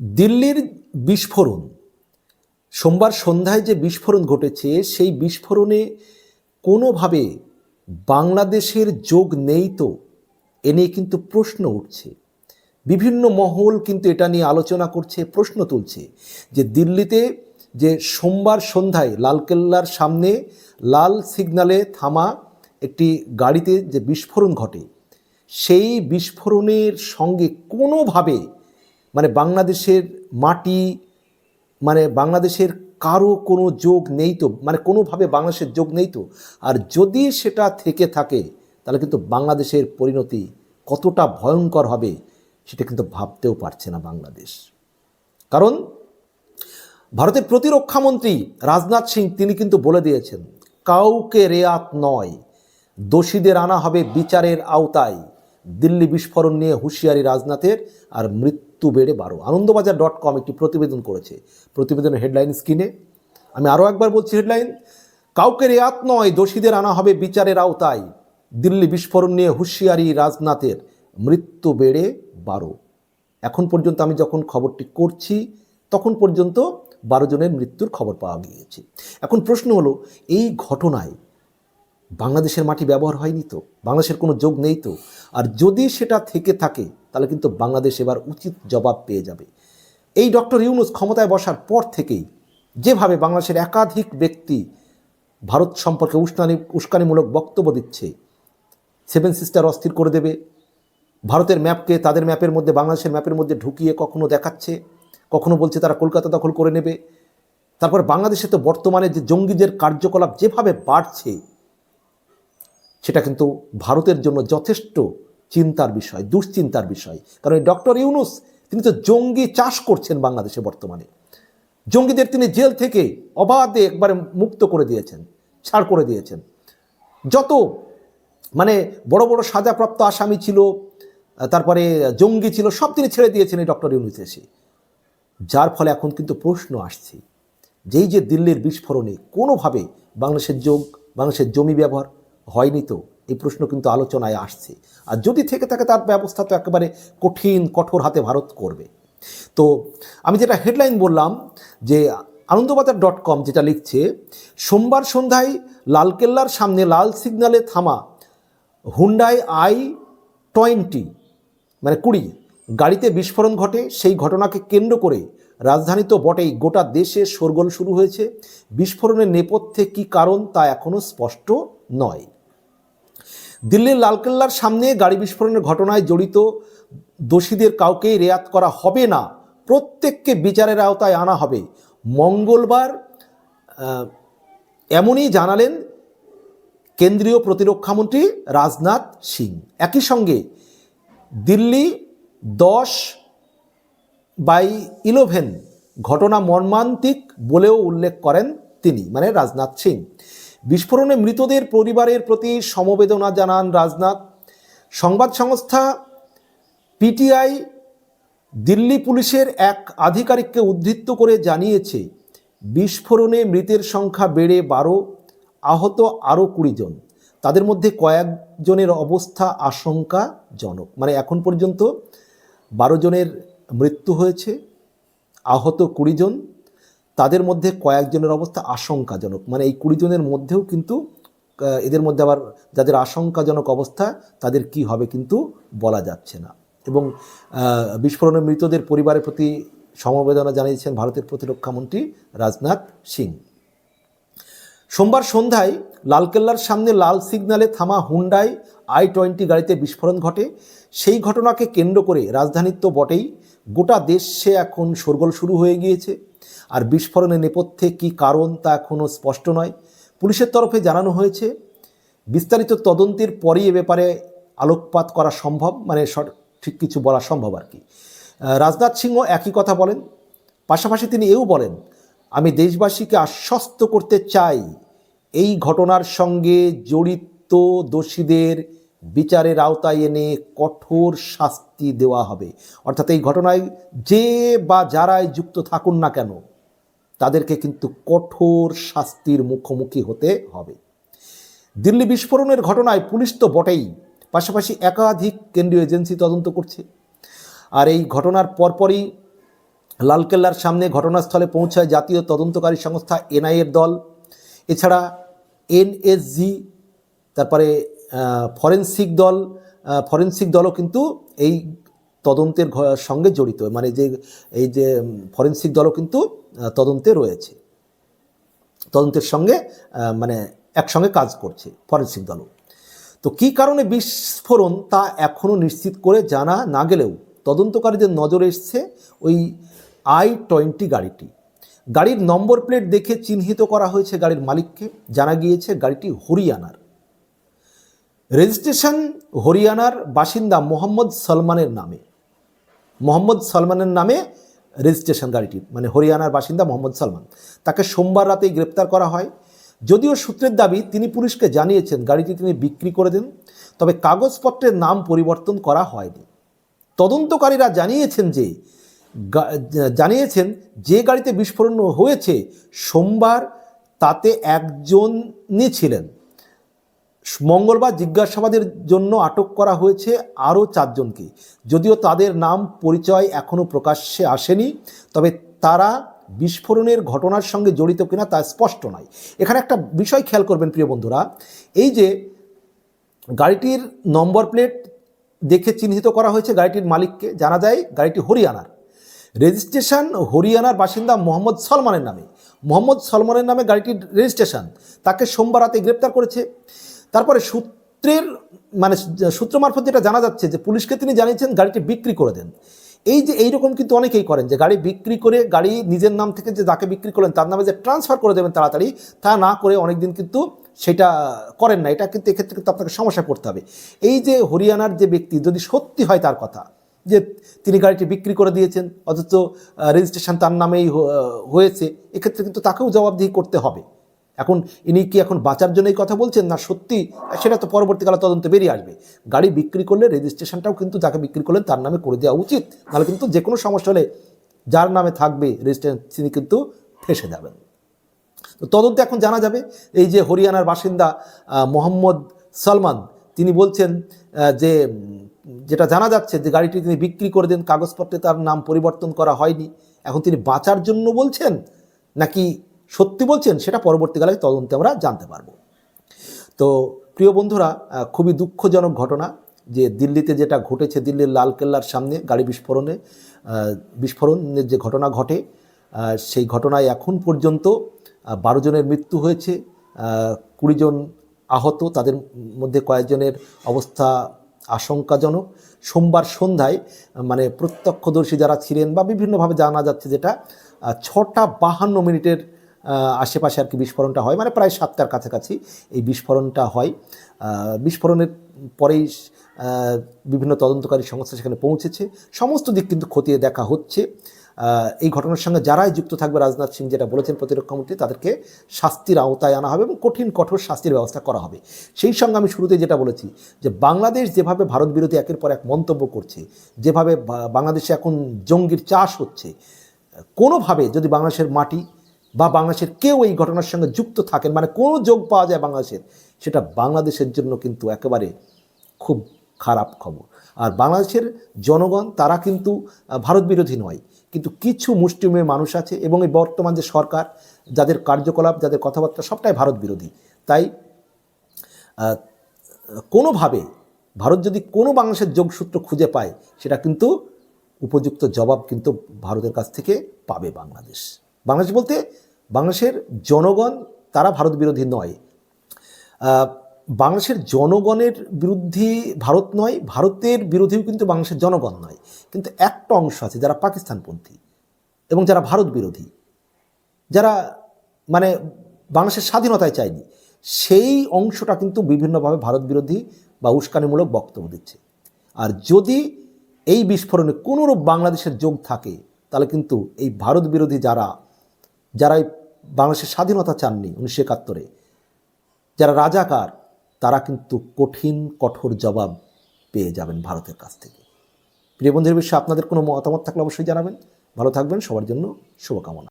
দিল্লির বিস্ফোরণ। সোমবার সন্ধ্যায় যে বিস্ফোরণ ঘটেছে, সেই বিস্ফোরণে কোনোভাবে বাংলাদেশের যোগ নেই তো, এ নিয়ে কিন্তু প্রশ্ন উঠছে। বিভিন্ন মহল কিন্তু এটা নিয়ে আলোচনা করছে, প্রশ্ন তুলছে যে দিল্লিতে যে সোমবার সন্ধ্যায় লালকেল্লার সামনে লাল সিগনালে থামা একটি গাড়িতে যে বিস্ফোরণ ঘটে, সেই বিস্ফোরণের সঙ্গে কোনোভাবে মানে বাংলাদেশের মাটি মানে বাংলাদেশের কারও কোনো যোগ নেই তো মানে কোনোভাবে বাংলাদেশের যোগ নেই তো। আর যদি সেটা থেকে থাকে, তাহলে কিন্তু বাংলাদেশের পরিণতি কতটা ভয়ঙ্কর হবে, সেটা কিন্তু ভাবতেও পারছে না বাংলাদেশ। কারণ ভারতের প্রতিরক্ষামন্ত্রী রাজনাথ সিং, তিনি কিন্তু বলে দিয়েছেন, কাউকে রেয়াত নয়, দোষীদের আনা হবে বিচারের আওতায়। দিল্লি বিস্ফোরণ নিয়ে হুঁশিয়ারি রাজনাথের, আর মৃত্যু বেড়ে বারো। আনন্দবাজার ডট কম একটি প্রতিবেদন করেছে। প্রতিবেদনের হেডলাইন স্ক্রিনে আমি আরও একবার বলছি হেডলাইন কাউকে রেয়াত নয়, দোষীদের আনা হবে বিচারের আওতায়। দিল্লি বিস্ফোরণ নিয়ে হুঁশিয়ারি রাজনাথের। মৃত্যু বেড়ে বারো। এখন পর্যন্ত আমি যখন খবরটি করছি, তখন পর্যন্ত বারো জনের মৃত্যুর খবর পাওয়া গিয়েছে। এখন প্রশ্ন হলো, এই ঘটনায় বাংলাদেশের মাটি ব্যবহার হয়নি তো? বাংলাদেশের কোনো যোগ নেই তো? আর যদি সেটা থেকে থাকে তাহলে কিন্তু বাংলাদেশ এবার উচিত জবাব পেয়ে যাবে। এই ডক্টর ইউনুস ক্ষমতায় বসার পর থেকেই যেভাবে বাংলাদেশের একাধিক ব্যক্তি ভারত সম্পর্কে উস্কানি, উস্কানিমূলক বক্তব্য দিচ্ছে, সেভেন সিস্টার অস্থির করে দেবে, ভারতের ম্যাপকে তাদের ম্যাপের মধ্যে, বাংলাদেশের ম্যাপের মধ্যে ঢুকিয়ে কখনো দেখাচ্ছে, কখনো বলছে তারা কলকাতা দখল করে নেবে। তারপর বাংলাদেশে তো বর্তমানে যে জঙ্গিদের কার্যকলাপ যেভাবে বাড়ছে, সেটা কিন্তু ভারতের জন্য যথেষ্ট চিন্তার বিষয়, দুশ্চিন্তার বিষয়। কারণ এই ডক্টর ইউনুস, তিনি তো জঙ্গি চাষ করছেন বাংলাদেশে বর্তমানে। জঙ্গিদের তিনি জেল থেকে অবাধে একবারে মুক্ত করে দিয়েছেন, ছাড় করে দিয়েছেন। যত মানে বড় বড় সাজাপ্রাপ্ত আসামি ছিল, তারপরে জঙ্গি ছিল, সব তিনি ছেড়ে দিয়েছেন এই ডক্টর ইউনুস এসে। যার ফলে এখন কিন্তু প্রশ্ন আসছে, যেই যে দিল্লির বিস্ফোরণে কোনোভাবে বাংলাদেশের যোগ, বাংলাদেশের জমি ব্যবহার হয়নি তো? এই প্রশ্ন কিন্তু আলোচনায় আসছে। আর যদি থেকে থাকে, তার ব্যবস্থা তো একেবারে কঠিন, কঠোর হাতে ভারত করবে। তো আমি যেটা হেডলাইন বললাম, যে আনন্দবাজার ডট কম যেটা লিখছে, সোমবার সন্ধ্যায় লালকেল্লার সামনে লাল সিগনালে থামা হুন্ডাই আই টোয়েন্টি মানে কুড়ি, গাড়িতে বিস্ফোরণ ঘটে। সেই ঘটনাকে কেন্দ্র করে রাজধানী তো বটেই গোটা দেশে শোরগোল শুরু হয়েছে। বিস্ফোরণের নেপথ্যে কী কারণ তা এখনও স্পষ্ট নয়। দিল্লির লালকেল্লার সামনে গাড়ি বিস্ফোরণের ঘটনায় জড়িত দোষীদের কাউকেই রেয়াত করা হবে না। প্রত্যেককে বিচারের আওতায় আনা হবে। মঙ্গলবার এমনই জানালেন কেন্দ্রীয় প্রতিরক্ষামন্ত্রী রাজনাথ সিং। একই সঙ্গে দিল্লি দশ বাই ইলেভেন ঘটনা মর্মান্তিক বলেও উল্লেখ করেন তিনি মানে রাজনাথ সিং। বিস্ফোরণে মৃতদের পরিবারের প্রতি সমবেদনা জানান রাজনাথ। সংবাদ সংস্থা পিটিআই দিল্লি পুলিশের এক আধিকারিককে উদ্ধৃত করে জানিয়েছে, বিস্ফোরণে মৃতের সংখ্যা বেড়ে বারো, আহত আরও কুড়ি জন। তাদের মধ্যে কয়েকজনের অবস্থা আশঙ্কাজনক। মানে এখন পর্যন্ত বারো জনের মৃত্যু হয়েছে, আহত কুড়ি জন। তাদের মধ্যে কয়েকজনের অবস্থা আশঙ্কাজনক। মানে এই কুড়ি জনের মধ্যেও কিন্তু এদের মধ্যে আবার যাদের আশঙ্কাজনক অবস্থা, তাদের কি হবে কিন্তু বলা যাচ্ছে না। এবং বিস্ফোরণে মৃতদের পরিবারের প্রতি সমবেদনা জানিয়েছেন ভারতের প্রতিরক্ষামন্ত্রী রাজনাথ সিং। সোমবার সন্ধ্যায় লালকেল্লার সামনে লাল সিগন্যালে থামা হুন্ডাই আই টোয়েন্টি গাড়িতে বিস্ফোরণ ঘটে। সেই ঘটনাকে কেন্দ্র করে রাজধানীর তো বটেই। গোটা দেশে এখন শোরগোল শুরু হয়ে গিয়েছে। আর বিস্ফোরণের নেপথ্যে কী কারণ তা এখনও স্পষ্ট নয়। পুলিশের তরফে জানানো হয়েছে, বিস্তারিত তদন্তের পরই এ ব্যাপারে আলোকপাত করা সম্ভব মানে ঠিক কিছু বলা সম্ভব আর কি। রাজনাথ সিংহ একই কথা বলেন। পাশাপাশি তিনি এও বলেন, আমি দেশবাসীকে আশ্বস্ত করতে চাই এই ঘটনার সঙ্গে জড়িত দোষীদের বিচারের আওতায় এনে কঠোর শাস্তি দেওয়া হবে। অর্থাৎ এই ঘটনায় যে বা যারাই যুক্ত থাকুন না কেন, তাদেরকে কিন্তু কঠোর শাস্তির মুখোমুখি হতে হবে। দিল্লি বিস্ফোরণের ঘটনায় পুলিশ তো বটেই, পাশাপাশি একাধিক কেন্দ্রীয় এজেন্সি তদন্ত করছে। আর এই ঘটনার পরপরই লালকেল্লার সামনে ঘটনাস্থলে পৌঁছায় জাতীয় তদন্তকারী সংস্থা এনআইএর দল। এছাড়া এনএসজি তারপরে ফরেন্সিক দল ফরেন্সিক দলও কিন্তু এই তদন্তের সঙ্গে জড়িত। মানে যে, এই যে ফরেন্সিক দলও কিন্তু তদন্তে রয়েছে। তদন্তের সঙ্গে মানে একসঙ্গে কাজ করছে ফরেন্সিক দলও। তো কী কারণে বিস্ফোরণ তা এখনও নিশ্চিত করে জানা না গেলেও তদন্তকারীদের নজরে এসছে ওই আই টোয়েন্টি গাড়িটি। গাড়ির নম্বর প্লেট দেখে চিহ্নিত করা হয়েছে গাড়ির মালিককে। জানা গিয়েছে গাড়িটি হরিয়ানার। রেজিস্ট্রেশন হরিয়ানার বাসিন্দা মোহাম্মদ সলমানের নামে। মোহাম্মদ সলমানের নামে রেজিস্ট্রেশন গাড়িটি মানে হরিয়ানার বাসিন্দা মোহাম্মদ সলমান। তাকে সোমবার রাতেই গ্রেপ্তার করা হয়। যদিও সূত্রের দাবি, তিনি পুলিশকে জানিয়েছেন গাড়িটি তিনি বিক্রি করে দেন, তবে কাগজপত্রের নাম পরিবর্তন করা হয়নি। তদন্তকারীরা জানিয়েছেন যে জানিয়েছেন যে গাড়িতে বিস্ফোরণ হয়েছে সোমবার, তাতে একজনই ছিলেন। মঙ্গলবার জিজ্ঞাসাবাদের জন্য আটক করা হয়েছে আরও চারজনকে। যদিও তাদের নাম পরিচয় এখনও প্রকাশ্যে আসেনি, তবে তারা বিস্ফোরণের ঘটনার সঙ্গে জড়িত কিনা তা স্পষ্ট নয়। এখানে একটা বিষয় খেয়াল করবেন প্রিয় বন্ধুরা। এই যে গাড়িটির নম্বর প্লেট দেখে চিহ্নিত করা হয়েছে গাড়িটির মালিককে, জানা যায় গাড়িটি হরিয়ানার। রেজিস্ট্রেশন হরিয়ানার বাসিন্দা মোহাম্মদ সলমানের নামে। মোহাম্মদ সলমানের নামে গাড়িটির রেজিস্ট্রেশন। তাকে সোমবার রাতে গ্রেপ্তার করেছে। তারপরে সূত্রের মানে সূত্র মারফত যেটা জানা যাচ্ছে যে পুলিশকে তিনি জানিয়েছেন গাড়িটি বিক্রি করে দেন। এই যে এইরকম কিন্তু অনেকেই করেন যে গাড়ি বিক্রি করে গাড়ি নিজের নাম থেকে যে যাকে বিক্রি করলেন তার নামে যে ট্রান্সফার করে দেবেন তাড়াতাড়ি, তা না করে অনেকদিন কিন্তু সেটা করেন না। এটা কিন্তু এক্ষেত্রে কিন্তু আপনাকে সমস্যায় পড়তে হবে। এই যে হরিয়ানার যে ব্যক্তি, যদি সত্যি হয় তার কথা, যে তিনি গাড়িটি বিক্রি করে দিয়েছেন, অথচ রেজিস্ট্রেশন তার নামেই হয়েছে, এক্ষেত্রে কিন্তু তাকেও জবাবদিহি করতে হবে। এখন ইনি কি এখন বাঁচার জন্য এই কথা বলছেন? না সত্যি? সেটা তো পরবর্তীকালে তদন্তে বেরিয়ে আসবে। গাড়ি বিক্রি করলে রেজিস্ট্রেশনটাও কিন্তু যাকে বিক্রি করলেন তার নামে করে দেওয়া উচিত। নাহলে কিন্তু যে কোনো সমস্যা হলে যার নামে থাকবে রেজিস্ট্রেশন, তিনি কিন্তু ফেসে যাবেন। তো তদন্তে এখন জানা যাবে। এই যে হরিয়ানার বাসিন্দা মোহাম্মদ সলমান, তিনি বলছেন যে, যেটা জানা যাচ্ছে যে গাড়িটি তিনি বিক্রি করে দেন, কাগজপত্রে তার নাম পরিবর্তন করা হয়নি। এখন তিনি বাঁচার জন্য বলছেন? নাকি সত্যি বলছেন সেটা পরবর্তীকালে তদন্তে আমরা জানতে পারব। তো প্রিয় বন্ধুরা খুবই দুঃখজনক ঘটনা যে দিল্লিতে যেটা ঘটেছে দিল্লির লালকেল্লার সামনে গাড়ি বিস্ফোরণে বিস্ফোরণের যে ঘটনা ঘটে সেই ঘটনায় এখন পর্যন্ত বারো জনের মৃত্যু হয়েছে আহ, কুড়ি জন আহত তাদের মধ্যে কয়েকজনের অবস্থা আশঙ্কাজনক। সোমবার সন্ধ্যায় মানে প্রত্যক্ষদর্শী যারা ছিলেন বা বিভিন্নভাবে জানা যাচ্ছে যেটা ছটা বাহান্ন মিনিটের আশেপাশে আর কি বিস্ফোরণটা হয়। মানে প্রায় সাতটার কাছাকাছি এই বিস্ফোরণটা হয়। বিস্ফোরণের পরেই বিভিন্ন তদন্তকারী সংস্থা সেখানে পৌঁছেছে। সমস্ত দিক কিন্তু খতিয়ে দেখা হচ্ছে। এই ঘটনার সঙ্গে যারাই যুক্ত থাকবে, রাজনাথ সিং যেটা বলেছেন, প্রতিরক্ষা মন্ত্রী, তাদেরকে শাস্তির আওতায় আনা হবে এবং কঠিন, কঠোর শাস্তির ব্যবস্থা করা হবে। সেই সঙ্গে আমি শুরুতে যেটা বলেছি যে, বাংলাদেশ যেভাবে ভারত বিরোধী একের পর এক মন্তব্য করছে, যেভাবে বাংলাদেশে এখন জঙ্গির চাষ হচ্ছে, কোনোভাবে যদি বাংলাদেশের মাটি বা বাংলাদেশের কেউ এই ঘটনার সঙ্গে যুক্ত থাকেন মানে কোনো যোগ পাওয়া যায় বাংলাদেশের, সেটা বাংলাদেশের জন্য কিন্তু একেবারে খুব খারাপ খবর। আর বাংলাদেশের জনগণ, তারা কিন্তু ভারত বিরোধী নয়, কিন্তু কিছু মুষ্টিমেয় মানুষ আছে এবং এই বর্তমান যে সরকার, যাদের কার্যকলাপ, যাদের কথাবার্তা সবটাই ভারত বিরোধী। তাই কোনোভাবে ভারত যদি কোনো বাংলাদেশের যোগসূত্র খুঁজে পায়, সেটা কিন্তু উপযুক্ত জবাব কিন্তু ভারতের কাছ থেকে পাবে বাংলাদেশ। বাংলাদেশ বলতে বাংলাদেশের জনগণ তারা ভারত বিরোধী নয়। বাংলাদেশের জনগণের বিরুদ্ধে ভারত নয়, ভারতের বিরোধীও কিন্তু বাংলাদেশের জনগণ নয়। কিন্তু একটা অংশ আছে যারা পাকিস্তানপন্থী এবং যারা ভারত বিরোধী। যারা মানে বাংলাদেশের স্বাধীনতায় চায়নি, সেই অংশটা কিন্তু বিভিন্নভাবে ভারত বিরোধী বা উস্কানিমূলক বক্তব্য দিচ্ছে। আর যদি এই বিস্ফোরণে কোনোরূপ বাংলাদেশের যোগ থাকে, তাহলে কিন্তু এই ভারত বিরোধী যারা যারা এই বাংলাদেশের স্বাধীনতা চাননি উনিশশো একাত্তরে। যারা রাজাকার, তারা কিন্তু কঠিন, কঠোর জবাব পেয়ে যাবেন ভারতের কাছ থেকে। প্রিয় বন্ধুদের বিষয়ে আপনাদের কোনো মতামত থাকলে অবশ্যই জানাবেন। ভালো থাকবেন, সবার জন্য শুভকামনা।